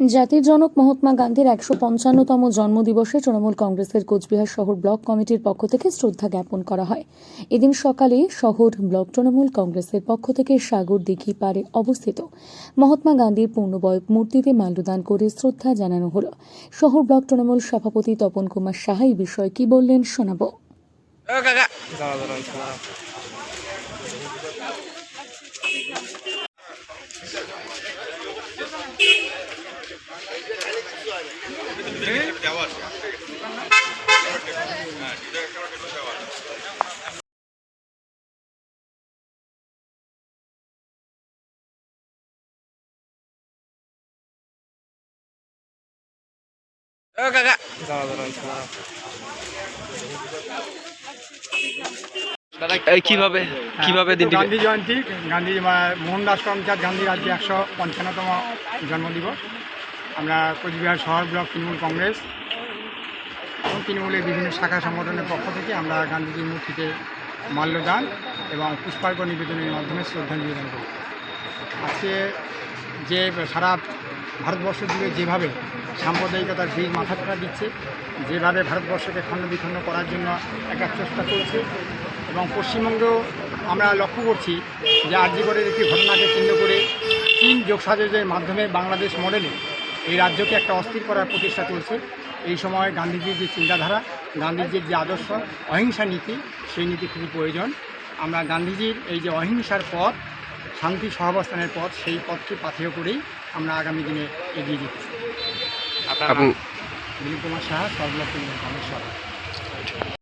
জাতির জনক মহাত্মা গান্ধীর একশো পঞ্চান্নতম জন্মদিবসে তৃণমূল কংগ্রেসের কোচবিহার শহর ব্লক কমিটির পক্ষ থেকে শ্রদ্ধা জ্ঞাপন করা হয়। এদিন সকালে শহর ব্লক তৃণমূল কংগ্রেসের পক্ষ থেকে সাগর দিঘি পাড়ে অবস্থিত মহাত্মা গান্ধীর পূর্ণবয়ব মূর্তিতে মাল্যদান করে শ্রদ্ধা জানানো হল। শহর ব্লক তৃণমূল সভাপতি তপন কুমার সাহা এই বিষয়ে কি বললেন শোনাবো। ও কাকা। দাদা এই কীভাবে কীভাবে তো দিনটি গান্ধী জয়ন্তী গান্ধী মোহনদাস করমচাঁদ গান্ধীর আজকে একশো পঞ্চান্নতম জন্মদিবস আমরা কোচবিহার শহর ব্লক তৃণমূল কংগ্রেস এবং তৃণমূলের বিভিন্ন শাখা সংগঠনের পক্ষ থেকে আমরা গান্ধীজির মূর্তিতে মাল্যদান এবং পুষ্পার্ঘ নিবেদনের মাধ্যমে শ্রদ্ধা নিবেদন করি। আজকে যে সারা ভারতবর্ষ জুড়ে যেভাবে সাম্প্রদায়িকতার বীজ মাথাচাড়া দিচ্ছে, যেভাবে ভারতবর্ষকে খণ্ড বিখণ্ড করার জন্য একটা চেষ্টা চলছে এবং পশ্চিমবঙ্গেও আমরা লক্ষ্য করছি যে আর্যিকরের একটি ঘটনাকে কেন্দ্র করে চীন যোগসাজের মাধ্যমে বাংলাদেশ মডেলে এই রাজ্যকে একটা অস্থির করার প্রচেষ্টা চলছে এই সময় গান্ধীজির যে চিন্তাধারা গান্ধীজির যে আদর্শ অহিংসা নীতি সেই নীতি খুবই প্রয়োজন। আমরা গান্ধীজির এই যে অহিংসার পথ শান্তি সহাবস্থানের পথ সেই পথকে পাথেয় করেই আমরা আগামী দিনে এগিয়ে যেতে চাই। আপনি দিলীপ কুমার সাহা সর্বলক্ষ কংগ্রেস সভা